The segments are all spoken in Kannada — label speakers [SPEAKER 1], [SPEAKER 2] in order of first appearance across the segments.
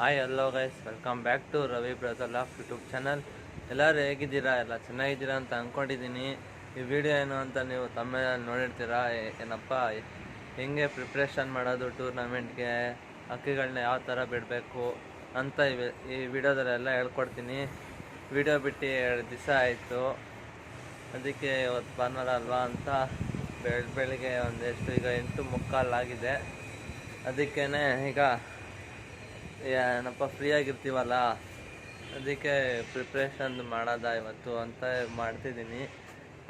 [SPEAKER 1] Hi hello guys welcome back to Ravi brother of YouTube channel ಎಲ್ಲರೂ ಹೇಗಿದ್ದೀರಾ? ಎಲ್ಲ ಚೆನ್ನಾಗಿದ್ದೀರಾ ಅಂತ ಅಂದ್ಕೊಂಡಿದ್ದೀನಿ ಈ ವಿಡಿಯೋ ಏನು ಅಂತ ನೀವು ತಮ್ಮ ನೋಡಿರ್ತೀರಾ? ಏನಪ್ಪ? ಹೆಂಗೆ ಪ್ರಿಪ್ರೇಷನ್ ಮಾಡೋದು ಟೂರ್ನಮೆಂಟ್ಗೆ ಹಕ್ಕಿಗಳನ್ನ ಯಾವ ಥರ ಬಿಡಬೇಕು ಅಂತ ಈ ವಿಡಿಯೋದಲ್ಲೆಲ್ಲ ಹೇಳ್ಕೊಡ್ತೀನಿ. ವಿಡಿಯೋ ಬಿಟ್ಟು ಎರಡು ದಿವಸ ಆಯಿತು. ಅದಕ್ಕೆ ಇವತ್ತು ಭಾನುವಾರ ಅಲ್ವಾ ಅಂತ ಬೆಳ, ಬೆಳಿಗ್ಗೆ ಒಂದೆಷ್ಟು ಈಗ ಎಂಟು ಮುಕ್ಕಾಲಾಗಿದೆ ಅದಕ್ಕೇ ಈಗ ಏನಪ್ಪ ಫ್ರೀಯಾಗಿರ್ತೀವಲ್ಲ ಅದಕ್ಕೆ ಪ್ರಿಪ್ರೇಷನ್ ಮಾಡೋದ ಇವತ್ತು ಅಂತ ಮಾಡ್ತಿದ್ದೀನಿ.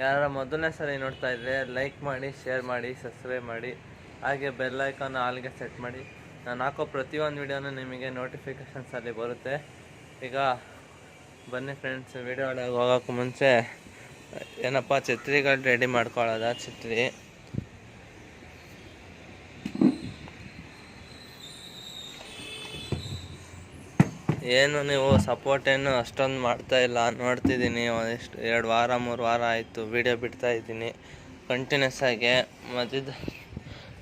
[SPEAKER 1] ಯಾರ ಮೊದಲನೇ ಸರಿ ನೋಡ್ತಾ ಇದ್ದರೆ ಲೈಕ್ ಮಾಡಿ ಶೇರ್ ಮಾಡಿ ಸಬ್ಸ್ಕ್ರೈಬ್ ಮಾಡಿ, ಹಾಗೆ ಬೆಲ್ ಐಕಾನ್ ಆಲ್ಗೆ ಸೆಟ್ ಮಾಡಿ. ನಾನು ಹಾಕೋ ಪ್ರತಿಯೊಂದು ವಿಡಿಯೋನೂ ನಿಮಗೆ ನೋಟಿಫಿಕೇಷನ್ಸಲ್ಲಿ ಬರುತ್ತೆ. ಈಗ ಬನ್ನಿ ಫ್ರೆಂಡ್ಸ್ ವಿಡಿಯೋ ಒಳಗೆ ಹೋಗೋಕ್ಕೂ ಮುಂಚೆ ಏನಪ್ಪ, ಛತ್ರಿಗಳು ರೆಡಿ ಮಾಡ್ಕೊಳ್ಳೋದ? ಛತ್ರಿ. ಏನು ನೀವು ಸಪೋರ್ಟ್ ಏನು ಅಷ್ಟೊಂದು ಮಾಡ್ತಾ ಇಲ್ಲ. ನೋಡ್ತಿದ್ದೀನಿ, ಒಂದಿಷ್ಟು ಎರಡು ವಾರ, ಮೂರು ವಾರ ಆಯಿತು. ವಿಡಿಯೋ ಬಿಡ್ತಾ ಇದ್ದೀನಿ. ಕಂಟಿನ್ಯೂಸ್ ಆಗಿ. ಮಧ್ಯದ,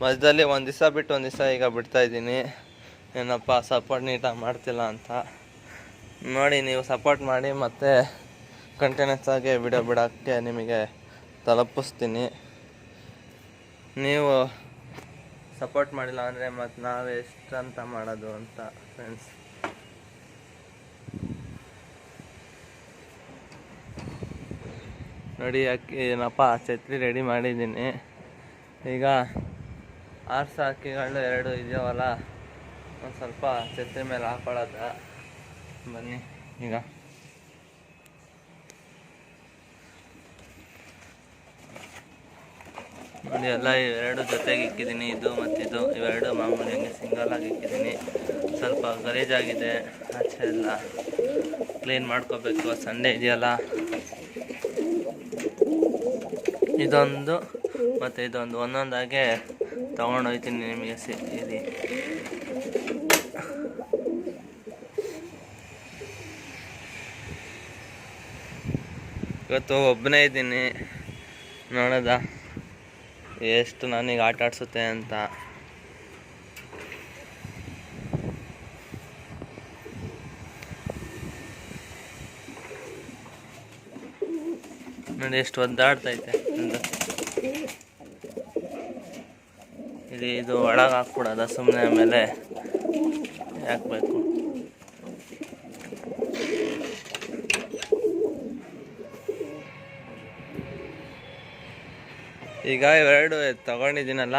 [SPEAKER 1] ಮಧ್ಯದಲ್ಲಿ ಒಂದು ದಿವಸ ಬಿಟ್ಟು ಒಂದು ದಿವಸ ಈಗ ಬಿಡ್ತಾ ಇದ್ದೀನಿ. ಏನಪ್ಪ ಸಪೋರ್ಟ್ ನೀಟಾಗಿ ಮಾಡ್ತಿಲ್ಲ ಅಂತ. ನೋಡಿ, ನೀವು ಸಪೋರ್ಟ್ ಮಾಡಿ ಮತ್ತು ಕಂಟಿನ್ಯೂಸ್ ಆಗಿ ವಿಡಿಯೋ ಬಿಡೋಕ್ಕೆ ನಿಮಗೆ ತಲುಪಿಸ್ತೀನಿ. ನೀವು ಸಪೋರ್ಟ್ ಮಾಡಿಲ್ಲ ಅಂದರೆ ಮತ್ತು ನಾವು ಎಷ್ಟಂತ ಮಾಡೋದು ಅಂತ ಫ್ರೆಂಡ್ಸ್ ನೋಡಿ, ಅಕ್ಕಿ ಏನಪ್ಪ ಛತ್ರಿ ರೆಡಿ ಮಾಡಿದ್ದೀನಿ. ಈಗ ಆರ್ಸ ಅಕ್ಕಿಗಳು ಎರಡು ಇದೆಯವಲ್ಲ, ಒಂದು ಸ್ವಲ್ಪ ಛತ್ರಿ ಮೇಲೆ ಹಾಕೊಳ್ಳೋದ. ಬನ್ನಿ, ಈಗ. ನೋಡಿ, ಎಲ್ಲ ಇವೆರಡು ಜೊತೆಗೆ ಇಕ್ಕಿದ್ದೀನಿ. ಇದು ಮತ್ತಿದು ಇವೆರಡು ಮಾಮೂಲಿ ಹಂಗೆ ಸಿಂಗಲ್ ಆಗಿ ಇಕ್ಕಿದ್ದೀನಿ. ಸ್ವಲ್ಪ ಗಲೀಜಾಗಿದೆ. ಆಚೆ ಎಲ್ಲ ಕ್ಲೀನ್ ಮಾಡ್ಕೋಬೇಕು. ಸಂಡೇ ಇದೆಯಲ್ಲ. ಇದೊಂದು, ಮತ್ತು ಇದೊಂದು ಒಂದೊಂದಾಗೆ ತಗೊಂಡು ಹೋಗ್ತೀನಿ ನಿಮಗೆ ಸಿ ಇದು. ಇವತ್ತು ಒಬ್ಬನೇ ಇದ್ದೀನಿ. ನೋಡೋದ, ಎಷ್ಟು ನನಗೆ ಆಟ ಆಡಿಸುತ್ತೆ ಅಂತ. ನೋಡಿ ಎಷ್ಟು ಒದ್ದಾಡ್ತೈತೆ ಇದೆ ಇದು ಇದು ಒಳಗೆ ಹಾಕ್ಬಿಡೋದ ಸುಮ್ಮನೆ ಆಮೇಲೆ ಹಾಕ್ಬೇಕು. ಈಗ ಇವೆರಡು ತಗೊಂಡಿದ್ದೀನಲ್ಲ,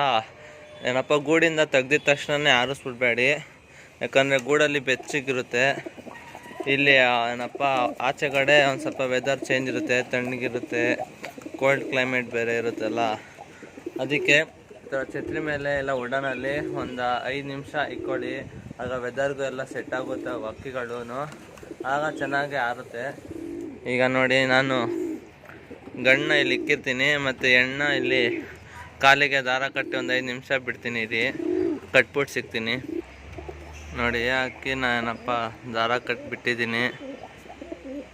[SPEAKER 1] ಏನಪ್ಪ ಗೂಡಿಂದ ತೆಗ್ದಿದ ತಕ್ಷಣನೇ ಆರಿಸ್ಬಿಡ್ಬೇಡಿ. ಯಾಕಂದರೆ ಗೂಡಲ್ಲಿ ಬೆಚ್ಚಗಿರುತ್ತೆ. ಇಲ್ಲಿ ಏನಪ್ಪ, ಆಚೆ ಕಡೆ ಒಂದು ಸ್ವಲ್ಪ ವೆದರ್ ಚೇಂಜ್ ಇರುತ್ತೆ, ತಣ್ಣಗಿರುತ್ತೆ ಕೋಲ್ಡ್ ಕ್ಲೈಮೇಟ್ ಬೇರೆ ಇರುತ್ತಲ್ಲ. ಅದಕ್ಕೆ ಛತ್ರಿ ಮೇಲೆ ಎಲ್ಲ ಉಡನಲ್ಲಿ ಒಂದು ಐದು ನಿಮಿಷ ಇಕ್ಕೊಳ್ಳಿ. ಆಗ ವೆದರ್ಗೂ ಎಲ್ಲ ಸೆಟ್ ಆಗುತ್ತೆ ಹಕ್ಕಿಗಳೂ ಆಗ ಚೆನ್ನಾಗಿ ಆರುತ್ತೆ. ಈಗ ನೋಡಿ, ನಾನು ಗಣ್ಣ ಇಲ್ಲಿ ಇಕ್ಕಿರ್ತೀನಿ, ಮತ್ತು ಎಣ್ಣ ಇಲ್ಲಿ ಕಾಲಿಗೆ ದಾರ ಕಟ್ಟಿ ಒಂದು ಐದು ನಿಮಿಷ ಬಿಡ್ತೀನಿ ಇಲ್ಲಿ ಕಟ್ಬಿಟ್ಟು ಸಿಗ್ತೀನಿ. ನೋಡಿ, ಅಕ್ಕಿ ನಾನಪ್ಪ ದಾರ ಕಟ್ಬಿಟ್ಟಿದ್ದೀನಿ.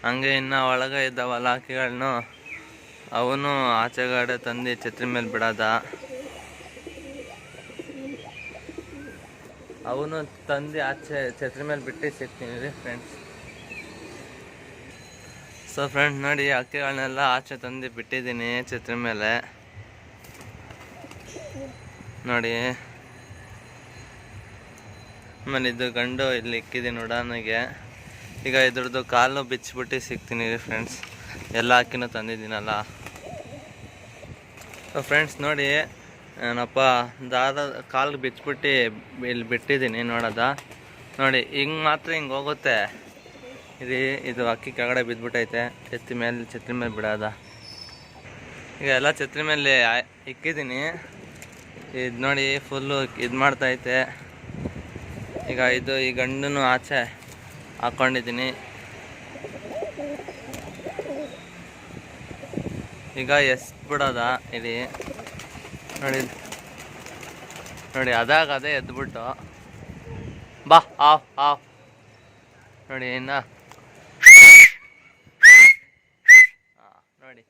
[SPEAKER 1] ಹಂಗೆ ಇನ್ನು ಒಳಗೆ ಇದ್ದಾವಲ್ಲ ಅಕ್ಕಿಗಳನ್ನು ಅವನು ಆಚೆಗಡೆ ತಂದು ಛತ್ರಿ ಮೇಲೆ ಬಿಡೋದ. ಅವನು ತಂದು ಆಚೆ ಛತ್ರಿ ಮೇಲೆ ಬಿಟ್ಟು ಸಿಗ್ತೀನಿ ರೀ ಫ್ರೆಂಡ್ಸ್ ಸೊ ಫ್ರೆಂಡ್ಸ್ ನೋಡಿ ಅಕ್ಕಿಗಳನ್ನೆಲ್ಲ ಆಚೆ ತಂದು ಬಿಟ್ಟಿದ್ದೀನಿ ಛತ್ರಿ ಮೇಲೆ. ನೋಡಿ ಆಮೇಲೆ ಇದು ಗಂಡು ಇಲ್ಲಿ ಇಕ್ಕಿದ್ದೀನಿ ಉಡಾನಿಗೆ ಈಗ ಇದ್ರದ್ದು ಕಾಲು ಬಿಚ್ಚಿಬಿಟ್ಟು ಸಿಗ್ತೀನಿ ರೀ ಫ್ರೆಂಡ್ಸ್ ಎಲ್ಲ ಹಾಕಿನೂ ತಂದಿದ್ದೀನಲ್ಲ. ಫ್ರೆಂಡ್ಸ್ ನೋಡಿ, ಏನಪ್ಪ ದಾರ ಕಾಲು ಬಿಚ್ಚಿಬಿಟ್ಟು ಇಲ್ಲಿ ಬಿಟ್ಟಿದ್ದೀನಿ ನೋಡೋದ. ನೋಡಿ, ಹಿಂಗೆ ಮಾತ್ರ ಹಿಂಗೆ ಹೋಗುತ್ತೆ. ಇದು ಇದು ಅಕ್ಕಿ ಕೆಳಗಡೆ ಬಿದ್ದುಬಿಟ್ಟೈತೆ ಛತ್ರಿ ಮೇಲೆ ಛತ್ರಿ ಮೇಲೆ ಬಿಡೋದ. ಈಗ ಎಲ್ಲ ಛತ್ರಿ ಮೇಲೆ ಇಕ್ಕಿದ್ದೀನಿ. ಇದು ನೋಡಿ ಫುಲ್ಲು ಇದು ಮಾಡ್ತೈತೆ. ಈಗ ಇದು ಈ ಗಂಡನು ಆಚೆ ಹಾಕ್ಕೊಂಡಿದ್ದೀನಿ ಈಗ ಎಸ್ ಬಿಡೋದ ಇಲ್ಲಿ. ನೋಡಿ. ನೋಡಿ, ಅದಾಗ ಅದೇ ಎದ್ಬಿಟ್ಟು. ಬಾ, ಆಫ್ ಆಫ್. ನೋಡಿ, ಇನ್ನ. ನೋಡಿ.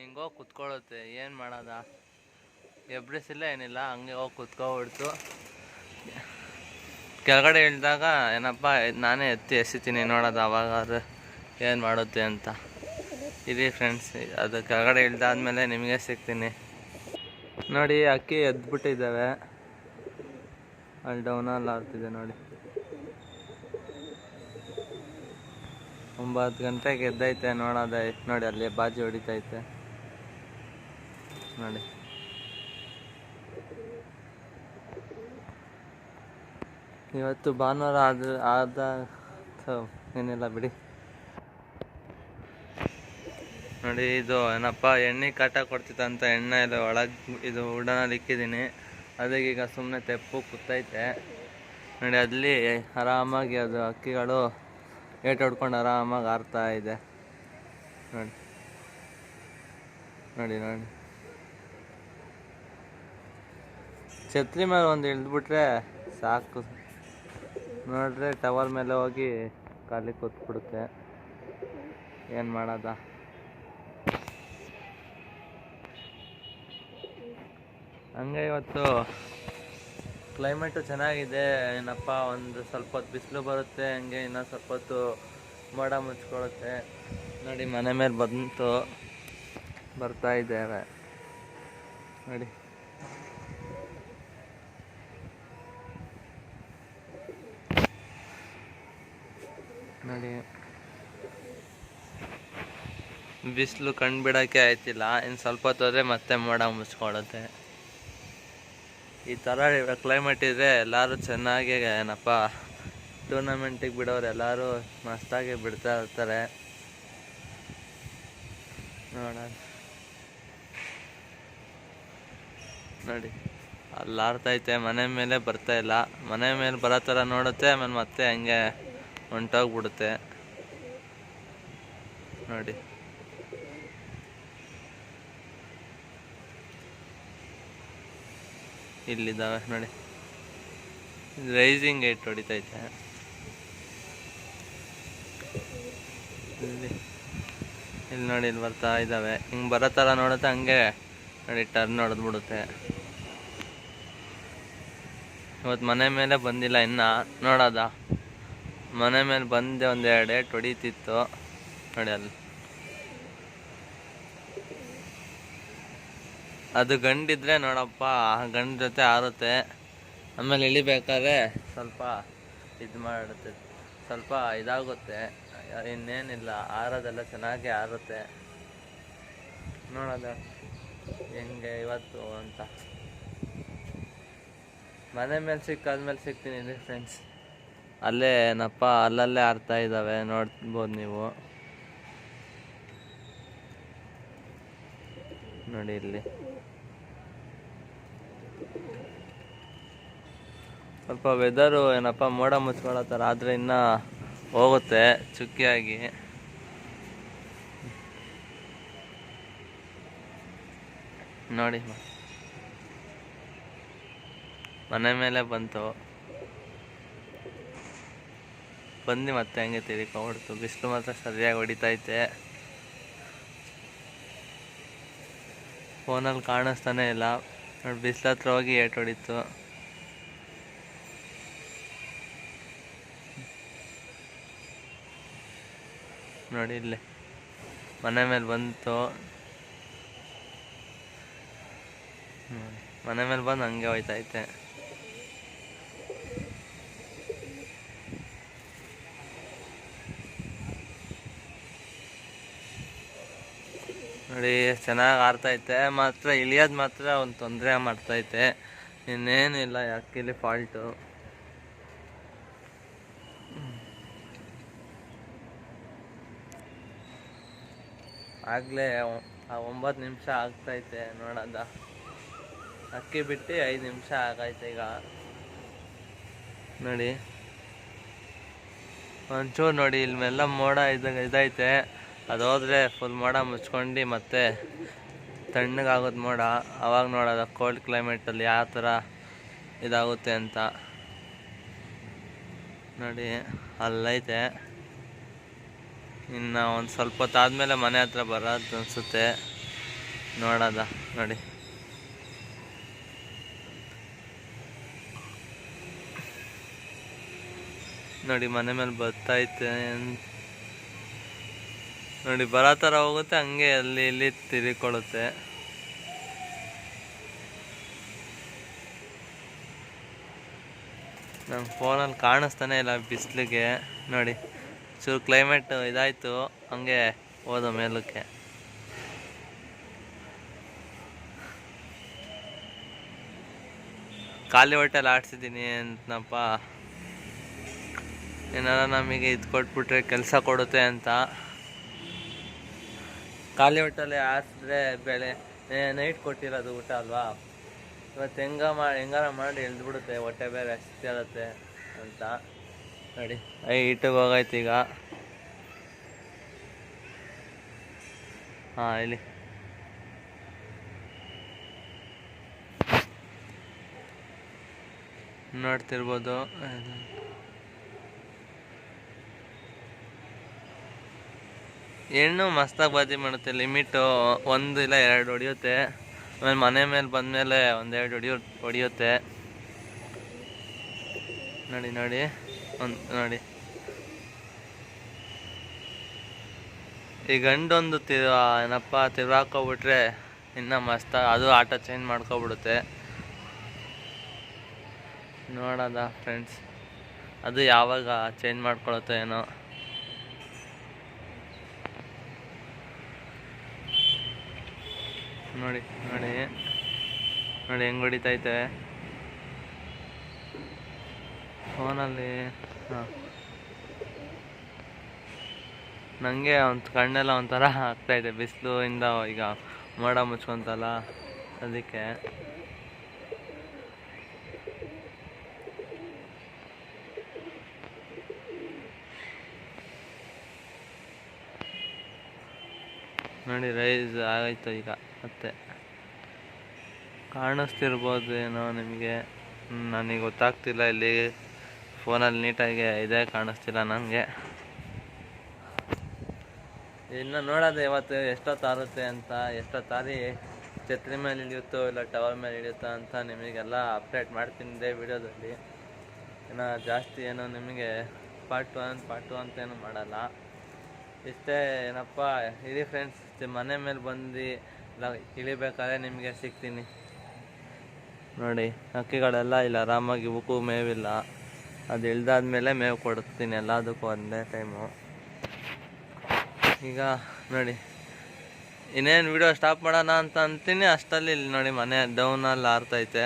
[SPEAKER 1] ಹಿಂಗೋ ಕುತ್ಕೊಳ್ಳುತ್ತೆ, ಏನು ಮಾಡೋದ? ಎಬ್ರಿಸಿಲ್ಲ ಏನಿಲ್ಲ, ಹಂಗೆ ಹೋಗಿ ಕುತ್ಕೊಬಿಡ್ತು. ಕೆಳಗಡೆ ಇಳಿದಾಗ, ಏನಪ್ಪ, ನಾನೇ ಎತ್ತಿ ಎಸಿತೀನಿ ನೋಡೋದು, ಅವಾಗ ಏನು ಮಾಡುತ್ತೆ ಅಂತ. ಇರಿ ಫ್ರೆಂಡ್ಸ್ ಅದು ಕೆಳಗಡೆ ಇಳ್ದಾದ್ಮೇಲೆ ನಿಮಗೆ ಸಿಗ್ತೀನಿ. ನೋಡಿ, ಅಕ್ಕಿ ಎದ್ಬಿಟ್ಟಿದ್ದಾವೆ. ಅಲ್ಲಿ ಡೌನಲ್ಲಿ ಆಗ್ತಿದೆ ನೋಡಿ. ಒಂಬತ್ತು ಗಂಟೆಗೆ ಎದ್ದೈತೆ ನೋಡೋದೆ ನೋಡಿ, ಅಲ್ಲಿ ಬಾಜಿ ಹೊಡಿತೈತೆ. ನೋಡಿ. ಇವತ್ತು ಭಾನುವಾರ ಆದ ಆದ ಏನಿಲ್ಲ ಬಿಡಿ. ನೋಡಿ, ಇದು ಏನಪ್ಪ, ಎಣ್ಣೆ ಕಾಟ ಕೊಡ್ತಿತ್ತಂತ ಎಣ್ಣೆ ಎಲ್ಲ ಒಳಗೆ, ಇದು ಉಡನಲ್ಲಿ ಇಕ್ಕಿದ್ದೀನಿ. ಅದಕ್ಕೆ ಈಗ ಸುಮ್ಮನೆ ತೆಪ್ಪು ಕುತ್ತೈತೆ ನೋಡಿ, ಅಲ್ಲಿ ಆರಾಮಾಗಿ ಅದು ಅಕ್ಕಿಗಳು ಏಟ್ ಹೊಡ್ಕೊಂಡು ಆರಾಮಾಗಿ ಆರ್ತಾ ಇದೆ. ನೋಡಿ ನೋಡಿ ನೋಡಿ. ಛತ್ರಿ ಮೇಲೆ ಒಂದು ಇಳಿದ್ಬಿಟ್ರೆ ಸಾಕು. ನೋಡ್ರೆ ಟವರ್ ಮೇಲೆ ಹೋಗಿ ಖಾಲಿ ಕೂತ್ಬಿಡುತ್ತೆ. ಏನು ಮಾಡೋದ? ಹಂಗೆ ಇವತ್ತು ಕ್ಲೈಮೇಟು ಚೆನ್ನಾಗಿದೆ, ಏನಪ್ಪ, ಒಂದು ಸ್ವಲ್ಪ ಹೊತ್ತು ಬಿಸಿಲು ಬರುತ್ತೆ, ಹಂಗೆ ಇನ್ನೂ ಸ್ವಲ್ಪ ಹೊತ್ತು ಮೋಡ ಮುಚ್ಕೊಳ್ಳುತ್ತೆ ನೋಡಿ, ಮನೆ ಮೇಲೆ ಬಂತು ಬರ್ತಾ ಇದ್ದೇವೆ ನೋಡಿ. ನೋಡಿ. ಬಿಸಿಲು ಕಣ್ ಬಿಡೋಕ್ಕೆ ಆಯ್ತಿಲ್ಲ, ಇನ್ನು ಸ್ವಲ್ಪ ಹೊತ್ತೋದ್ರೆ ಮತ್ತೆ ಮೋಡ ಮುಚ್ಕೊಳ್ಳುತ್ತೆ. ಈ ಥರ ಕ್ಲೈಮೇಟ್ ಇದ್ರೆ ಎಲ್ಲರೂ ಚೆನ್ನಾಗಿ ಏನಪ್ಪ ಟೂರ್ನಮೆಂಟಿಗೆ ಬಿಡೋರು ಎಲ್ಲರೂ ಮಸ್ತಾಗಿ ಬಿಡ್ತಾ ಇರ್ತಾರೆ. ನೋಡಿ ಅಲ್ಲಿ ಮನೆ ಮೇಲೆ ಬರ್ತಾ ಇಲ್ಲ. ಮನೆ ಮೇಲೆ ಬರೋ ಥರ ನೋಡುತ್ತೆ, ಆಮೇಲೆ ಮತ್ತೆ ಹಂಗೆ ಹೊಂಟೋಗ್ಬಿಡುತ್ತೆ. ನೋಡಿ. ಇಲ್ಲಿದ್ದಾವೆ, ನೋಡಿ. ರೈಸಿಂಗ್ ಏಟ್ ಹೊಡಿತೈತೆ. ಇಲ್ಲಿ. ಇಲ್ಲಿ ನೋಡಿ, ಇಲ್ಲಿ ಬರ್ತಾ ಇದ್ದಾವೆ. ಹಿಂಗೆ ಬರೋ ಥರ ನೋಡುತ್ತೆ, ಹಂಗೆ ನೋಡಿ ಟರ್ನ್ ಹೊಡೆದ್ಬಿಡುತ್ತೆ. ಇವತ್ತು ಮನೆ ಮೇಲೆ ಬಂದಿಲ್ಲ ಇನ್ನ, ನೋಡೋದ? ಮನೆ ಮೇಲೆ ಬಂದೆ ಒಂದು ಎರಡು ಹೊಡಿತಿತ್ತು. ನೋಡಿ ಅಲ್ಲಿ. ಅದು ಗಂಡಿದ್ರೆ ನೋಡಪ್ಪ ಗಂಡ ಜೊತೆ ಆರುತ್ತೆ. ಆಮೇಲೆ ಇಳಿಬೇಕಾದ್ರೆ ಸ್ವಲ್ಪ ಇದು ಮಾಡುತ್ತೆ, ಸ್ವಲ್ಪ ಇದಾಗುತ್ತೆ. ಇನ್ನೇನಿಲ್ಲ, ಆರೋದೆಲ್ಲ ಚೆನ್ನಾಗಿ ಆರುತ್ತೆ. ನೋಡೋದ ಹೆಂಗೆ ಇವತ್ತು ಅಂತ. ಮನೆ ಮೇಲೆ ಸಿಕ್ಕಾದ್ಮೇಲೆ ಸಿಗ್ತೀನಿ ಇಲ್ಲಿ ಫ್ರೆಂಡ್ಸ್ ಅಲ್ಲೇ ಏನಪ್ಪ, ಅಲ್ಲಲ್ಲೇ ಆಡ್ತಾ ಇದ್ದಾವೆ, ನೋಡ್ಬೋದು ನೀವು. ನೋಡಿ ಇಲ್ಲಿ. ಸ್ವಲ್ಪ ವೆದರು ಏನಪ್ಪ, ಮೋಡ ಮುಚ್ಕೊಳ್ಳೋ ಥರ ಆದರೆ ಇನ್ನೂ ಹೋಗುತ್ತೆ, ಚುಕ್ಕಿಯಾಗಿ. ನೋಡಿ. ಮನೆ ಮೇಲೆ ಬಂತು. ಬಂದು ಮತ್ತೆ ಹಂಗೆ ತಿಳ್ಕೊಂಡ್ಬಿಡ್ತು ಬಿಸಿಲು ಮಾತ್ರ ಸರಿಯಾಗಿ ಹೊಡಿತೈತೆ. ಫೋನಲ್ಲಿ ಕಾಣಿಸ್ತಾನೆ ಇಲ್ಲ. ನೋಡಿ, ಬಿಸಿಲು ಹತ್ರ ಹೋಗಿ ಏಟ್ ಹೊಡಿತು. ನೋಡಿ ಇಲ್ಲಿ. ಮನೆ ಮೇಲೆ ಬಂತು. ಮನೆ ಮೇಲೆ ಬಂದು ಹಂಗೆ ಹೋಯ್ತೈತೆ. ನೋಡಿ, ಚೆನ್ನಾಗಿ ಆಡ್ತೈತೆ ಮಾತ್ರ ಇಳಿಯೋದು ಮಾತ್ರ ಒಂದು ತೊಂದರೆ ಮಾಡ್ತೈತೆ ಇನ್ನೇನಿಲ್ಲ ಯಾಕಿಲ್ಲಿ ಫಾಲ್ಟು ಆಗಲೇ ಒಂಬತ್ತು ನಿಮಿಷ ಆಗ್ತೈತೆ ನೋಡೋದ. ಅಕ್ಕಿ ಬಿಟ್ಟು ಐದು ನಿಮಿಷ ಆಗೈತೆ ಈಗ. ನೋಡಿ, ಒಂಚೂರು ನೋಡಿ ಇಲ್ಲಿ ಮೆಲ್ಲ ಮೋಡ ಇದ್ದಾಗ ಇದೈತೆ ಅದು ಹೋದ್ರೆ ಫುಲ್ ಮೋಡ ಮುಚ್ಕೊಂಡು ಮತ್ತೆ ತಣ್ಣಗಾಗೋದು ಮೋಡ. ಅವಾಗ ನೋಡೋದ ಕೋಲ್ಡ್ ಕ್ಲೈಮೇಟಲ್ಲಿ ಯಾವ ಥರ ಇದಾಗುತ್ತೆ ಅಂತ. ನೋಡಿ, ಅಲ್ಲೈತೆ. ಇನ್ನು ಒಂದು ಸ್ವಲ್ಪ ಹೊತ್ತಾದ್ಮೇಲೆ ಮನೆ ಹತ್ರ ಬರೋದು ಅನಿಸುತ್ತೆ. ನೋಡೋದ ನೋಡಿ. ನೋಡಿ, ಮನೆ ಮೇಲೆ ಬರ್ತೈತೆ ನೋಡಿ ಬರೋ ಥರ ಹೋಗುತ್ತೆ, ಹಂಗೆ ಅಲ್ಲಿ ಇಲ್ಲಿ ತಿರುಗಿಕೊಳ್ಳುತ್ತೆ ನಮ್ಮ ಫೋನಲ್ಲಿ ಕಾಣಿಸ್ತಾನೆ ಇಲ್ಲ ಬಿಸಿಲಿಗೆ. ನೋಡಿ, ಚೂರು ಕ್ಲೈಮೇಟ್ ಇದಾಯಿತು, ಹಂಗೆ ಹೋದ ಮೇಲಕ್ಕೆ. ಖಾಲಿ ಹೊಟ್ಟೆಲಿ ಆಡ್ಸಿದ್ದೀನಿ ಅಂತನಪ್ಪ. ಏನಾರ ನಮಗೆ ಇದು ಕೊಟ್ಬಿಟ್ರೆ ಕೆಲಸ ಕೊಡುತ್ತೆ ಅಂತ. ಖಾಲಿ ಹೊಟ್ಟೆಲಿ ಆರಿಸಿದ್ರೆ ಬೆಳೆ ನೈಟ್ ಕೊಟ್ಟಿರೋದು ಊಟ ಅಲ್ವಾ? ಇವತ್ತು ಹೆಂಗ ಮಾಡಿ ಹೆಂಗಾರ ಮಾಡಿ ಎಳ್ದ್ಬಿಡುತ್ತೆ, ಹೊಟ್ಟೆ ಬೇರೆ ಇರುತ್ತೆ ಅಂತ. ನೋಡಿ. ಐ ಇಟ್ಟಿಗೆ ಹೋಗೈತೆ ಈಗ. ಹಾಂ, ಇಲ್ಲಿ. ನೋಡ್ತಿರ್ಬೋದು. ಹೆಣ್ಣು ಮಸ್ತಾಗಿ ಬಾಜಿ ಮಾಡುತ್ತೆ, ಲಿಮಿಟು ಒಂದು ಇಲ್ಲ ಎರಡು ಹೊಡಿಯುತ್ತೆ. ಆಮೇಲೆ ಮನೆ ಮೇಲೆ ಬಂದಮೇಲೆ ಒಂದೆರಡು ಹೊಡಿಯೋ, ಹೊಡಿಯುತ್ತೆ. ನೋಡಿ ನೋಡಿ, ಒಂದು, ನೋಡಿ. ಈ ಗಂಡೊಂದು ತಿ ಏನಪ್ಪ ತಿರ್ಗಾಕೋಬಿಟ್ರೆ ಇನ್ನೂ ಮಸ್ತ, ಅದು ಆಟ ಚೇಂಜ್ ಮಾಡ್ಕೊಬಿಡುತ್ತೆ. ನೋಡೋದ ಫ್ರೆಂಡ್ಸ್ ಅದು ಯಾವಾಗ ಚೇಂಜ್ ಮಾಡ್ಕೊಳುತ್ತೆ ಏನೋ. ನೋಡಿ ನೋಡಿ. ನೋಡಿ, ಹೆಂಗ್ ಹೊಡಿತೈತೆ. ಫೋನಲ್ಲಿ, ಹಾಂ. ನನಗೆ ಒಂದು ಕಣ್ಣೆಲ್ಲ ಒಂಥರ ಆಗ್ತಾಯಿದೆ ಬಿಸಿಲು ಇಂದ ಈಗ ಮೋಡ ಮುಚ್ಕೊಂತಲ್ಲ, ಅದಕ್ಕೆ. ನೋಡಿ ರೈಸ್ ಆಗೋಯ್ತು ಈಗ. ಮತ್ತೆ ಕಾಣಿಸ್ತಿರ್ಬೋದು ಏನೋ ನಿಮಗೆ. ನನಗೆ ಗೊತ್ತಾಗ್ತಿಲ್ಲ, ಇಲ್ಲಿ ಫೋನಲ್ಲಿ ನೀಟಾಗಿ ಇದೇ, ಕಾಣಿಸ್ತಿಲ್ಲ ನನಗೆ. ಇನ್ನು ನೋಡೋದು ಇವತ್ತು ಎಷ್ಟೊತ್ತಾರುತ್ತೆ ಅಂತ ಎಷ್ಟೊತ್ತಾರಿ ಛತ್ರಿ ಮೇಲೆ ಇಳಿಯುತ್ತೋ ಇಲ್ಲ ಟವರ್ ಮೇಲೆ ಇಳಿಯುತ್ತೋ ಅಂತ ನಿಮಗೆಲ್ಲ ಅಪ್ಡೇಟ್ ಮಾಡ್ತೀನಿ ಇದೇ ವಿಡಿಯೋದಲ್ಲಿ. ಇನ್ನು ಜಾಸ್ತಿ ಏನು ನಿಮಗೆ ಪಾರ್ಟ್ ಒನ್ ಪಾರ್ಟ್ ಟು ಅಂತ ಏನು ಮಾಡಲ್ಲ. ಇಷ್ಟೇ ಏನಪ್ಪ, ಇರಿ ಫ್ರೆಂಡ್ಸ್ ಮನೆ ಮೇಲೆ ಬಂದು ಇಳಿಬೇಕಾದ್ರೆ ನಿಮಗೆ ಸಿಗ್ತೀನಿ. ನೋಡಿ, ಹಕ್ಕಿಗಳೆಲ್ಲ ಇಲ್ಲ, ಆರಾಮಾಗಿ ಇವಕ್ಕೂ ಮೇವಿಲ್ಲ. ಅದು ಇಳ್ದಾದ್ಮೇಲೆ ಮೇವು ಕೊಡ್ತೀನಿ ಎಲ್ಲದಕ್ಕೂ ಒಂದೇ ಟೈಮು ಈಗ ನೋಡಿ, ಇನ್ನೇನು ವಿಡಿಯೋ ಸ್ಟಾಪ್ ಮಾಡೋಣ ಅಂತ ಅಂತೀನಿ. ಅಷ್ಟಲ್ಲಿ ಇಲ್ಲಿ ನೋಡಿ ಮನೆ ಡೌನಲ್ಲಿ ಆರ್ತೈತೆ.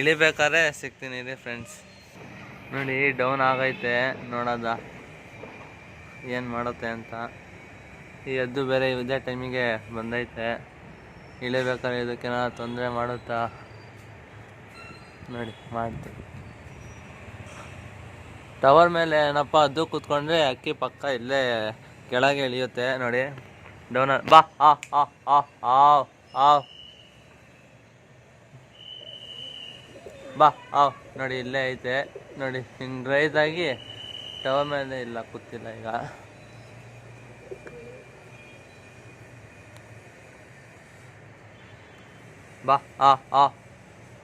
[SPEAKER 1] ಇಳಿಬೇಕಾದ್ರೆ ಸಿಗ್ತೀನಿ ರೀ ಫ್ರೆಂಡ್ಸ್ ನೋಡಿ ಡೌನ್ ಆಗೈತೆ, ನೋಡೋದ? ಏನು ಮಾಡುತ್ತೆ ಅಂತ. ಈ ಎದ್ದು ಬೇರೆ ಇದೇ ಟೈಮಿಗೆ ಬಂದೈತೆ. ಇಳಿಬೇಕಾದ್ರೆ ಇದಕ್ಕೇನ ತೊಂದರೆ ಮಾಡುತ್ತಾ? ನೋಡಿ ಮಾಡ್ತೀನಿ ಟವರ್ ಮೇಲೆ ಏನಪ್ಪ ಅದು ಕೂತ್ಕೊಂಡ್ರೆ ಅಕ್ಕಿ ಪಕ್ಕ ಇಲ್ಲೇ ಕೆಳಗೆ ಇಳಿಯುತ್ತೆ. ನೋಡಿ ಡೌನ್ ಬಾ, ಆ ಆ ಆ ಆವ್ ಆ. ಬಾ ಆವ್ ನೋಡಿ, ಇಲ್ಲೇ ಐತೆ. ನೋಡಿ, ಹಿಂಗೆ ರೈಸ್ ಆಗಿ ಟವರ್ ಮೇಲೆ ಇಲ್ಲ, ಕೂತಿಲ್ಲ ಈಗ. ಬಾ, ಆ ಆ.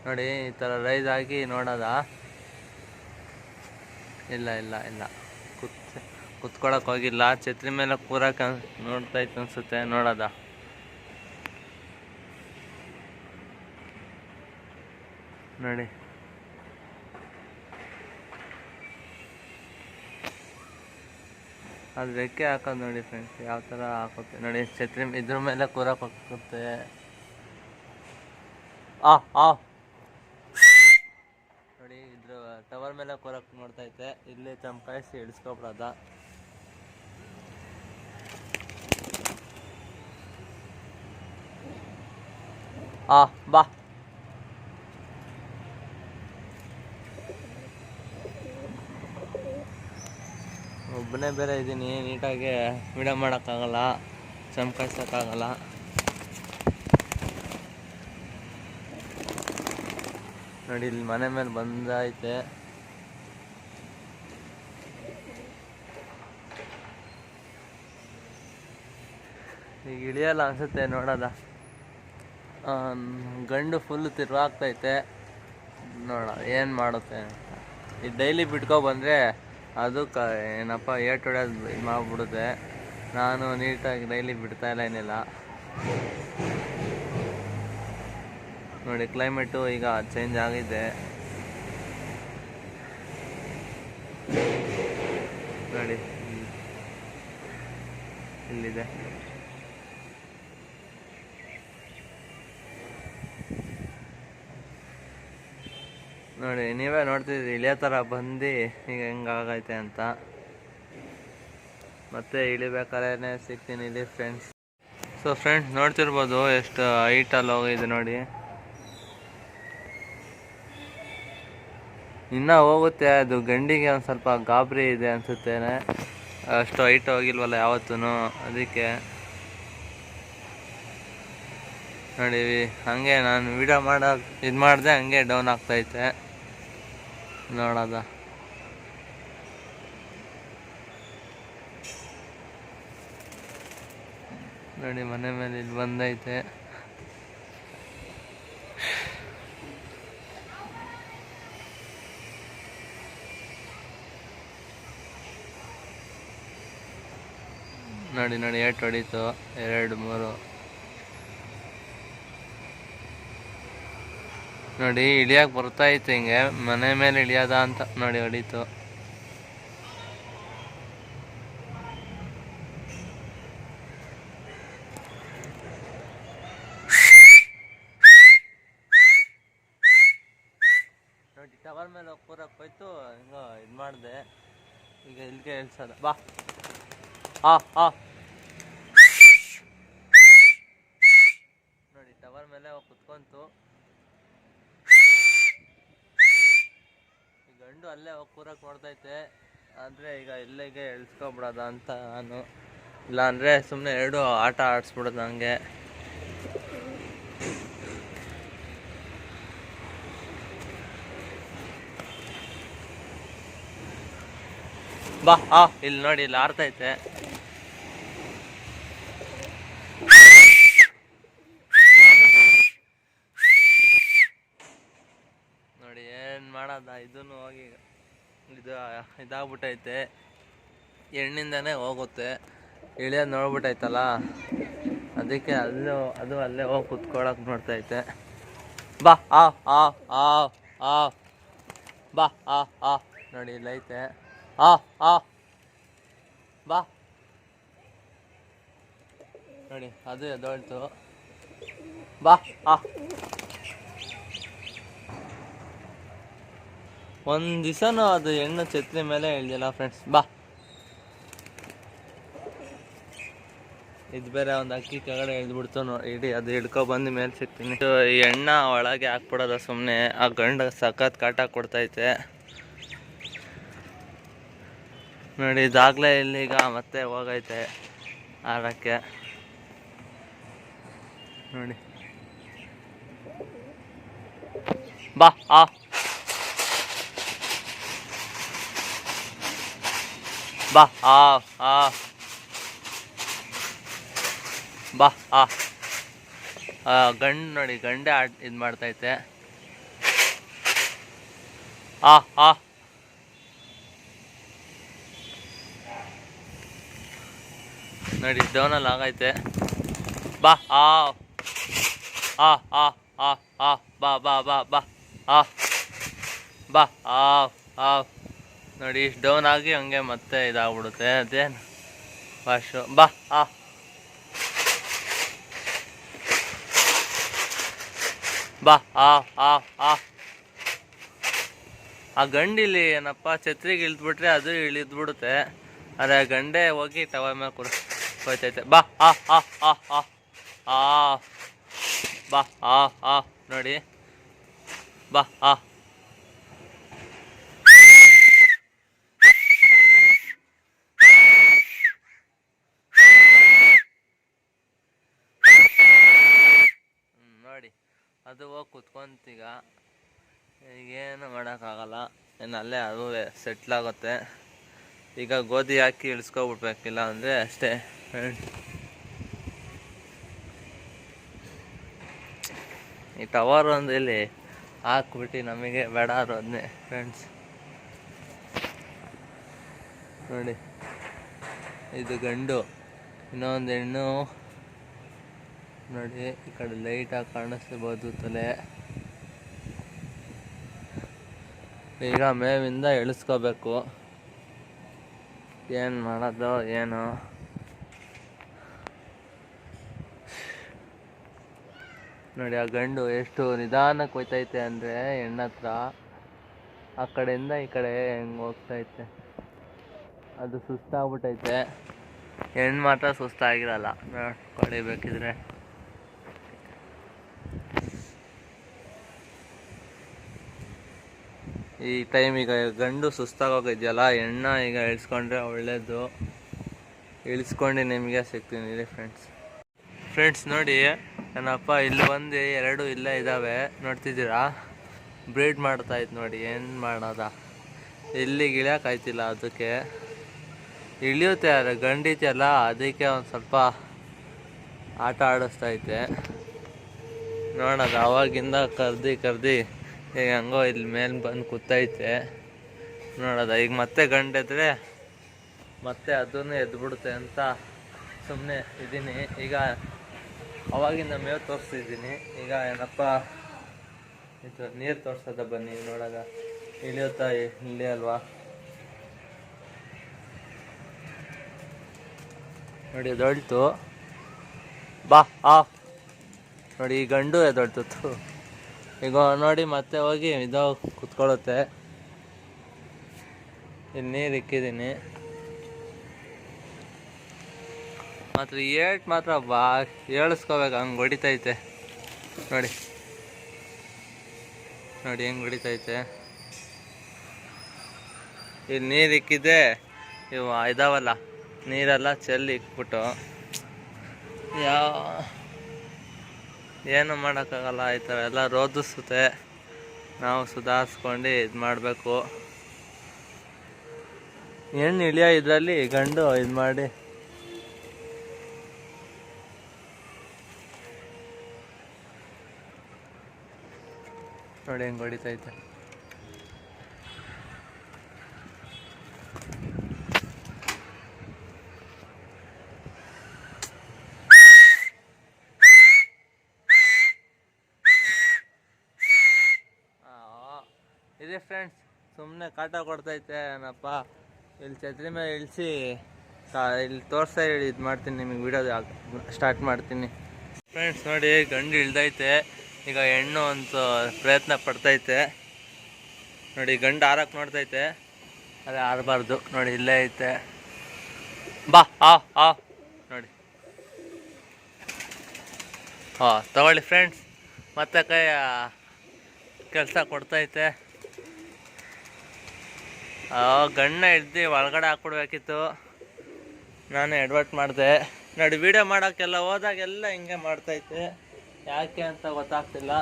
[SPEAKER 1] ನೋಡಿ, ಈ ಥರ ರೈಸ್ ಆಗಿ ನೋಡೋದ? ಇಲ್ಲ ಇಲ್ಲ ಇಲ್ಲ. ಕುತ್, ಕುತ್ಕೊಳಕ್ ಹೋಗಿಲ್ಲ. ಛತ್ರಿ ಮೇಲೆ ಕೂರಕ್ಕೆ ನೋಡ್ತಾ ಇತ್ತು ಅನ್ಸುತ್ತೆ, ನೋಡೋದ? ನೋಡಿ. ಅದು ರೆಕ್ಕೆ ಹಾಕೋದು ನೋಡಿ ಫ್ರೆಂಡ್ಸ್ ಯಾವ ಥರ ಹಾಕುತ್ತೆ ನೋಡಿ ಛತ್ರಿ ಇದ್ರ ಮೇಲೆ ಕೂರಕ್ಕೆ ಹೋಗುತ್ತೆ ಆ ಆ. ನೋಡಿ, ಇದ್ರ ಟವರ್ ಮೇಲೆ ಕೂರಕ್ಕೆ ನೋಡ್ತೈತೆ ಇಲ್ಲಿ ಚಮಕಾಯಿಸಿ ಇಳಿಸ್ಕೊಬಿಡೋದ. ಆ, ಬಾ. ಒಬ್ಬನೇ ಬೇರೆ ಇದ್ದೀನಿ, ನೀಟಾಗಿ ವಿಡಿಯೋ ಮಾಡೋಕ್ಕಾಗಲ್ಲ ಚಮಕಾಯಿಸೋಕ್ಕಾಗಲ್ಲ ನೋಡಿ, ಇಲ್ಲಿ ಮನೆ ಮೇಲೆ ಬಂದೈತೆ ಈಗ ಇಳಿಯಲ್ಲ ಅನ್ಸುತ್ತೆ ನೋಡೋದ. ಗಂಡು ಫುಲ್ ತಿರುವಾಗ್ತೈತೆ. ನೋಡ ಏನು ಮಾಡುತ್ತೆ ಈ ಡೈಲಿ ಬಿಟ್ಕೊ ಬಂದರೆ ಅದು ಕ, ಏನಪ್ಪ ಏಟ್ ಹೊಡೆಯೋದು ಇದು ಮಾಡಿಬಿಡುತ್ತೆ ನಾನು ನೀಟಾಗಿ ಡೈಲಿ ಬಿಡ್ತಾ ಇಲ್ಲ ಏನಿಲ್ಲ. ನೋಡಿ, ಕ್ಲೈಮೇಟು ಈಗ ಚೇಂಜ್ ಆಗಿದೆ. ನೋಡಿ ಇಲ್ಲಿ- ಇಲ್ಲಿದೆ. ನೋಡಿ, ನೀವೇ ನೋಡ್ತಿದ್ರಿ ಇಳಿಯೋ ಥರ ಬಂದು, ಈಗ ಹೆಂಗಾಗೈತೆ ಅಂತ. ಮತ್ತೆ ಇಳಿಬೇಕಾದ್ರೆ ಸಿಗ್ತೀನಿ ಇಲ್ಲಿ ಫ್ರೆಂಡ್ಸ್ ಸೊ ಫ್ರೆಂಡ್ಸ್ ನೋಡ್ತಿರ್ಬೋದು ಎಷ್ಟು ಹೈಟಲ್ಲಿ ಹೋಗಿದೆ ನೋಡಿ. ಇನ್ನೂ ಹೋಗುತ್ತೆ, ಅದು ಗಂಡಿಗೆ ಒಂದು ಸ್ವಲ್ಪ ಗಾಬರಿ ಇದೆ ಅನಿಸುತ್ತೇನೆ. ಅಷ್ಟು ಹೈಟ್ ಹೋಗಿಲ್ವಲ್ಲ ಯಾವತ್ತೂ ಅದಕ್ಕೆ. ನೋಡಿ, ಹಂಗೆ ನಾನು ವಿಡಿಯೋ ಮಾಡೋ, ಇದು ಮಾಡಿದೆ ಹಂಗೆ ಡೌನ್ ಆಗ್ತೈತೆ ನೋಡೋದ. ನೋಡಿ ಮನೆ ಮೇಲೆ ಇಲ್ಲಿ ಬಂದೈತೆ. ನೋಡಿ ನೋಡಿ ಏಟ್ ಹೊಡೀತು. ಎರಡು ಮೂರು. ನೋಡಿ ಇಳಿಯಕ್ಕೆ ಬರ್ತಾ ಇತ್ತು ಹಿಂಗೆ. ಮನೆ ಮೇಲೆ ಇಳಿಯೋದ ಅಂತ ನೋಡಿ ಹೊಡೀತು. ನೋಡಿ, ಟವರ್ ಮೇಲೆ ಹೋಗಿ ಹೋಯ್ತು ಹಿಂಗ ಇದು ಮಾಡಿದೆ. ಈಗ ಇಲ್ಲಿಗೆ ಹೇಳ್ಸೋದ ಬಾ. ಆ ಆ ನೋಡಿ ಟವರ್ ಮೇಲೆ ಹೋಗಿ ಕುತ್ಕೊಂತು ಗಂಡು ಅಲ್ಲೇ ಹೋಗಿ ಕೂರಕ್ಕೆ ನೋಡ್ತೈತೆ ಆದರೆ ಈಗ ಇಲ್ಲಿಗೆ ಇಳಿಸ್ಕೊಬಿಡೋದ ಅಂತ ನಾನು. ಇಲ್ಲ ಅಂದರೆ ಸುಮ್ಮನೆ ಎರಡು ಆಟ ಆಡಿಸ್ಬಿಡೋದು ನನಗೆ ಬಾ, ಆ, ಇಲ್ಲಿ ನೋಡಿ, ಇಲ್ಲಿ ಆರ್ತೈತೆ ನೋಡಿ ಮಾಡೋದ ಇದನ್ನು ಹೋಗಿ ಇದು, ಇದಾಗ್ಬಿಟ್ಟೈತೆ. ಹೆಣ್ಣಿಂದನೇ ಹೋಗುತ್ತೆ. ಇಳಿಯೋದು ನೋಡ್ಬಿಟ್ಟೈತಲ್ಲ? ಅದಕ್ಕೆ ಅಲ್ಲೂ, ಅದು ಅಲ್ಲೇ ಹೋಗಿ ಕುತ್ಕೊಳಕ್ ನೋಡ್ತೈತೆ. ಬಾ, ಆ ಆ ಆ ಆ. ಬಾ, ಆ ಆ. ನೋಡಿ, ಇಲ್ಲೈತೆ. ಆ ಆ. ಬಾ. ನೋಡಿ, ಅದು ಎದ್ದೋಳ್ತು ಬಾ, ಆ. ಒಂದು ದಿವಸನೂ ಅದು ಹೆಣ್ಣು ಛತ್ರಿ ಮೇಲೆ ಇಳ್ದಿಲ್ಲ ಫ್ರೆಂಡ್ಸ್ ಬಾ. ಇದು ಬೇರೆ ಒಂದು ಅಕ್ಕಿ ಕೆಳಗಡೆ ಇಳ್ದ್ಬಿಡ್ತು ನೋಡಿ, ಇಡೀ, ಅದು ಹಿಡ್ಕೊ ಬಂದು ಮೇಲೆ ಸಿಗ್ತೀನಿ. ಈ ಎಣ್ಣ ಒಳಗೆ ಹಾಕ್ಬಿಡೋದ ಸುಮ್ಮನೆ ಆ ಗಂಡ ಸಖತ್ ಕಾಟ ಕೊಡ್ತೈತೆ. ನೋಡಿ, ಇದಾಗಲೇ ಇಲ್ಲಿಗ ಮತ್ತೆ ಹೋಗೈತೆ ಆಡೋಕ್ಕೆ ನೋಡಿ. ಬಾ, ಆ. ಬಾ ಆ ಆ ಬಾ ಆ, ಗಂಡು ನೋಡಿ, ಗಂಡೆ ಆಡ್, ಇದು ಮಾಡ್ತೈತೆ. ಆ ಆ. ನೋಡಿ ಡೌನಲ್ಲಿ ಆಗೈತೆ. ಬಾ ಆ ಆ ಆ ಆ ಬಾ ಬಾ ಬಾ ಬಾ ಆ ಬಾ ಆ ಆ ನೋಡಿ ಇಷ್ಟು ಡೌನ್ ಆಗಿ ಹಂಗೆ ಮತ್ತೆ ಇದಾಗ್ಬಿಡುತ್ತೆ. ಅದೇನು? ವಾಶು ಬಾ, ಆ. ಬಾ, ಆ ಆ ಆ. ಆ ಗಂಡಿಲಿ ಏನಪ್ಪ, ಛತ್ರಿಗೆ ಇಳಿದ್ಬಿಟ್ರೆ ಅದು ಇಳಿದ್ಬಿಡುತ್ತೆ. ಅದೇ ಆ ಗಂಡೆ ಹೋಗಿ ಟವ ಮೇಲೆ ಕುರ್, ಹೋಯ್ತೈತೆ. ಬಾ, ಆ ಆ ಆ ಆ. ಆ. ಬಾ, ಆ ಆ. ನೋಡಿ. ಬಾ, ಆ. ನೋಡಿ ಅದು ಹೋಗಿ ಕುತ್ಕೊಂತೀಗ ಈಗೇನು ಮಾಡೋಕ್ಕಾಗಲ್ಲ. ಏನು ಅಲ್ಲೇ ಅದು ಸೆಟ್ಲ್ ಆಗುತ್ತೆ. ಈಗ ಗೋಧಿ ಹಾಕಿ ಇಳಿಸ್ಕೊಬಿಡ್ಬೇಕಿಲ್ಲ ಅಂದರೆ ಅಷ್ಟೇ. ಈ ಟವರ್ ಒಂದು ಇಲ್ಲಿ ಹಾಕ್ಬಿಟ್ಟು ನಮಗೆ ಬೇಡ ಅದನ್ನೇ ಫ್ರೆಂಡ್ಸ್ ನೋಡಿ. ಇದು ಗಂಡು. ಇನ್ನೊಂದು ಹೆಣ್ಣು. ನೋಡಿ, ಈ ಕಡೆ ಲೈಟಾಗಿ ಕಾಣಿಸ್ಬೋದು ತಲೆ. ಈಗ ಮೇವಿಂದ ಇಳಿಸ್ಕೋಬೇಕು. ಏನು ಮಾಡೋದು, ಏನು? ನೋಡಿ, ಆ ಗಂಡು ಎಷ್ಟು ನಿಧಾನಕ್ಕೆ ಹೋಯ್ತೈತೆ ಅಂದರೆ ಹೆಣ್ಣತ್ರ ಆ ಕಡೆಯಿಂದ ಈ ಕಡೆ ಹೆಂಗೆ ಹೋಗ್ತೈತೆ. ಅದು ಸುಸ್ತಾಗ್ಬಿಟ್ಟೈತೆ ಹೆಣ್ಣು ಮಾತ್ರ ಸುಸ್ತಾಗಿರಲ್ಲ. ನೋಡ್ಕೊಳ್ಳಿ ಬೇಕಿದ್ರೆ ಈ ಟೈಮ್ ಈಗ ಗಂಡು ಸುಸ್ತಾಗೋಗಿದೆಯಲ್ಲ ಎಣ್ಣ ಈಗ ಇಳಿಸ್ಕೊಂಡ್ರೆ ಒಳ್ಳೆಯದು ಇಳಿಸ್ಕೊಂಡು ನಿಮಗೆ ಸಿಗ್ತೀನಿ ರೀ ಫ್ರೆಂಡ್ಸ್ ಫ್ರೆಂಡ್ಸ್ ನೋಡಿ ನನ್ನಪ್ಪ ಇಲ್ಲಿ ಬಂದು ಎರಡು ಇಲ್ಲೇ ಇದ್ದಾವೆ, ನೋಡ್ತಿದ್ದೀರಾ? ಬ್ರೀಡ್ ಮಾಡ್ತಾ ಇತ್ತು ನೋಡಿ, ಏನು ಮಾಡೋದ? ಇಲ್ಲಿಗೆ ಇಳಿಯೋಕ್ಕಾಯ್ತಿಲ್ಲ ಅದಕ್ಕೆ. ಇಳಿಯುತ್ತೆ ಅದು ಗಂಡಿತಿಯಲ್ಲ, ಅದಕ್ಕೆ ಒಂದು ಸ್ವಲ್ಪ ಆಟ ಆಡಿಸ್ತೈತೆ ನೋಡೋದು ಅವಾಗಿಂದ ಕರ್ದು ಕರ್ದು ಈಗ ಹೆಂಗೋ, ಇಲ್ಲಿ ಮೇಲೆ ಬಂದು ಕೂತೈತೆ. ನೋಡೋದ, ಈಗ ಮತ್ತೆ ಗಂಡೆದ್ರೆ ಮತ್ತೆ ಅದನ್ನು ಎದ್ಬಿಡುತ್ತೆ ಅಂತ ಸುಮ್ಮನೆ ಇದ್ದೀನಿ. ಈಗ ಅವಾಗಿಂದ ಮೇವು ತೋರಿಸ್ತಿದ್ದೀನಿ. ಈಗ ಏನಪ್ಪ, ಇದು ನೀರು ತೋರಿಸೋದ ಬನ್ನಿ ನೋಡೋದ ಇಳಿಯುತ್ತಾ, ಇಲ್ಲಿ ಅಲ್ವಾ? ನೋಡಿ, ಎದೊಳ್ತು. ಬಾ, ಆ. ನೋಡಿ, ಈ ಗಂಡು ಎದೊಳ್ತು ಈಗ ನೋಡಿ, ಮತ್ತೆ ಹೋಗಿ ಇದು ಕುತ್ಕೊಳ್ಳುತ್ತೆ. ಇಲ್ಲಿ ನೀರು ಇಕ್ಕಿದ್ದೀನಿ. ಮಾತ್ರ ಏಟ್ ಮಾತ್ರ ಬಾ, ಏಳಿಸ್ಕೋಬೇಕು, ಹಂಗೆ ಹೊಡಿತೈತೆ. ನೋಡಿ. ನೋಡಿ, ಹೆಂಗೆ ಹೊಡಿತೈತೆ. ಇಲ್ಲಿ ನೀರು ಇಕ್ಕಿದ್ದೆ. ಇವು, ಇದಾವಲ್ಲ, ನೀರೆಲ್ಲ ಚೆಲ್ಲಿ ಇಕ್ಬಿಟ್ಟು. ಯಾವ ಏನು ಮಾಡೋಕ್ಕಾಗಲ್ಲ ಈ ಥರ ಎಲ್ಲ ರೋಧಿಸುತ್ತೆ ನಾವು ಸುಧಾರಿಸ್ಕೊಂಡು ಇದು ಮಾಡಬೇಕು. ಹೆಣ್ಣು ಇಳಿಯೋ ಇದರಲ್ಲಿ ಗಂಡು ಇದು ಮಾಡಿ. ನೋಡಿ ಹೆಂಗೆ ಹೊಡಿತೈತೆ ಇದೆ ಫ್ರೆಂಡ್ಸ್ ಸುಮ್ಮನೆ ಕಾಟ ಕೊಡ್ತೈತೆ ಏನಪ್ಪ? ಇಲ್ಲಿ ಛತ್ರಿ ಮೇಲೆ ಇಳಿಸಿ ಇಲ್ಲಿ ತೋರಿಸ್ತಾ ಇದು ಮಾಡ್ತೀನಿ ನಿಮಗೆ ವಿಡಿಯೋ ಸ್ಟಾರ್ಟ್ ಮಾಡ್ತೀನಿ. ಫ್ರೆಂಡ್ಸ್ ನೋಡಿ, ಗಂಡು ಇಳ್ದೈತೆ. ಈಗ ಹೆಣ್ಣು ಒಂದು ಪ್ರಯತ್ನ ಪಡ್ತೈತೆ. ನೋಡಿ, ಗಂಡು ಆರಕ್ಕೆ ನೋಡ್ತೈತೆ. ಅದೇ ಆರಬಾರ್ದು ನೋಡಿ, ಇಲ್ಲೇ ಐತೆ. ಬಾ, ಆ ಆ. ನೋಡಿ. ಹಾಂ, ತಗೊಳ್ಳಿ ಫ್ರೆಂಡ್ಸ್ ಮತ್ತೆ ಕೈ ಕೆಲಸ ಕೊಡ್ತೈತೆ. ಗಣ್ಣ ಹಿಡ್ದು ಒಳಗಡೆ ಹಾಕ್ಬಿಡ್ಬೇಕಿತ್ತು. ನಾನು ಎಡ್ವರ್ಟ್ ಮಾಡಿದೆ. ನೋಡಿ ವಿಡಿಯೋ ಮಾಡೋಕ್ಕೆಲ್ಲ ಹೋದಾಗೆಲ್ಲ ಹಿಂಗೆ ಮಾಡ್ತೈತೆ. ಯಾಕೆ ಅಂತ ಗೊತ್ತಾಗ್ತಿಲ್ಲ.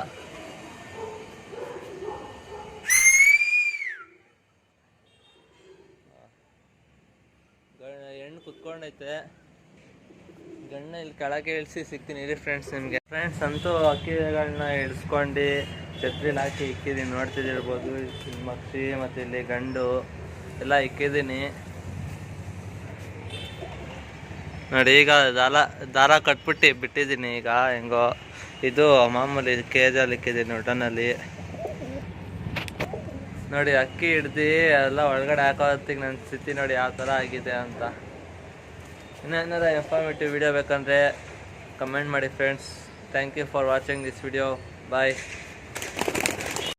[SPEAKER 1] ಹೆಣ್ಣು ಕುತ್ಕೊಂಡೈತೆ. ಗಣ್ಣ ಇಲ್ಲಿ ಕೆಳಗೆ ಇಳಿಸಿ ಸಿಗ್ತೀನಿ ಇರಿ ಫ್ರೆಂಡ್ಸ್ ನಿಮಗೆ. ಫ್ರೆಂಡ್ಸ್ ಅಂತೂ ಅಕ್ಕಿಗಳನ್ನ ಇಳಿಸ್ಕೊಂಡು. ಛತ್ರಿಲಿ ಹಾಕಿ ಇಕ್ಕಿದ್ದೀನಿ ನೋಡ್ತಿದ್ದಿರ್ಬೋದು ಮಕ್ಷಿ ಮತ್ತು ಇಲ್ಲಿ ಗಂಡು ಎಲ್ಲ ಇಕ್ಕಿದ್ದೀನಿ ನೋಡಿ, ಈಗ ದಾರ ದಾರ ಕಟ್ಬಿಟ್ಟು ಬಿಟ್ಟಿದ್ದೀನಿ ಈಗ, ಹೆಂಗೋ. ಇದು ಮಾಮೂಲಿ ಕೇಜಲ್ಲಿ ಇಕ್ಕಿದ್ದೀನಿ ಒಟನಲ್ಲಿ ನೋಡಿ, ಅಕ್ಕಿ ಹಿಡ್ದು ಎಲ್ಲ ಒಳಗಡೆ ಹಾಕೋತ್ತಿಗೆ ನನ್ನ ಸ್ಥಿತಿ ನೋಡಿ ಯಾವ ಥರ ಆಗಿದೆ ಅಂತ. ಇನ್ನೇನಾರ ಇನ್ಫಾರ್ಮೇಟಿವ್ ವಿಡಿಯೋ ಬೇಕಂದರೆ ಕಮೆಂಟ್ ಮಾಡಿ friends thank you for watching this video bye